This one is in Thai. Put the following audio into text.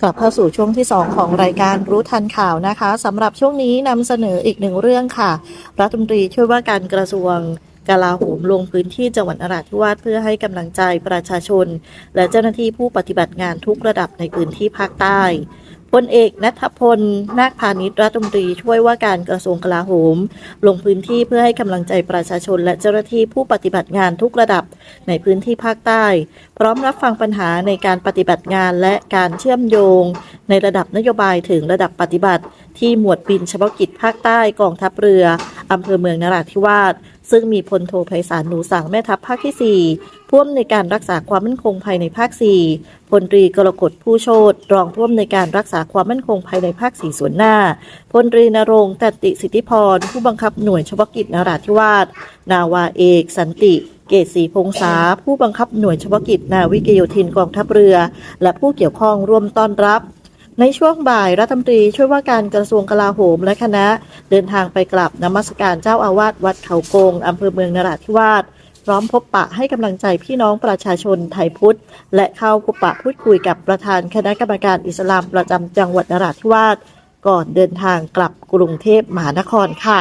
กลับเข้าสู่ช่วงที่ 2 ของรายการรู้ทันข่าวนะคะสำหรับช่วงนี้นำเสนออีกหนึ่งเรื่องค่ะ รัฐมนตรีช่วยว่าการกระทรวงกลาโหมลงพื้นที่จังหวัดนราธิวาสเพื่อให้กำลังใจประชาชน และเจ้าหน้าที่ผู้ปฏิบัติงานทุกระดับในพื้นที่ภาคใต้ พลเอกนัทพล นาคพาณิชย์รัฐมนตรีช่วยว่าการกระทรวงกลาโหม ลงพื้นที่เพื่อให้กำลังใจประชาชนและเจ้าหน้าที่ผู้ปฏิบัติงานทุกระดับในพื้นที่ภาคใต้ พร้อมรับฟังปัญหาในการปฏิบัติงานและการเชื่อมโยง ในระดับนโยบายถึงระดับปฏิบัติ ที่หมวดบินเฉพาะกิจภาคใต้กองทัพเรืออำเภอเมืองนราธิวาส ซึ่งมีพลโทไพศาลหนูสังแม่ทัพภาคที่ 4 ผู้อำนวยการรักษาความมั่นคงภายในภาค 4 พลตรีกรกฎผู้โชตรองผู้อำนวยการรักษาความมั่นคงภายในภาค 4 ส่วนหน้า พลตรีนรงตัตติสิทธิพร ผู้บังคับหน่วยเฉพาะกิจนราธิวาส นาวาเอก สันติเกศรีพงษาผู้บังคับหน่วยเฉพาะกิจนาวิกโยธินกองทัพเรือ และผู้เกี่ยวข้องร่วมต้อนรับ ในช่วงบ่ายรัฐมนตรีช่วยว่าการกระทรวงกลาโหมและคณะ เดินทางไปกลับนมัสการเจ้าอาวาสวัดเขาโกงอำเภอเมืองนราธิวาสพร้อมพบปะให้กำลังใจพี่น้องประชาชนไทยพุทธ และเข้าพบปะพูดคุยกับประธานคณะกรรมการอิสลามประจำจังหวัดนราธิวาสก่อนเดินทางกลับกรุงเทพมหานครค่ะ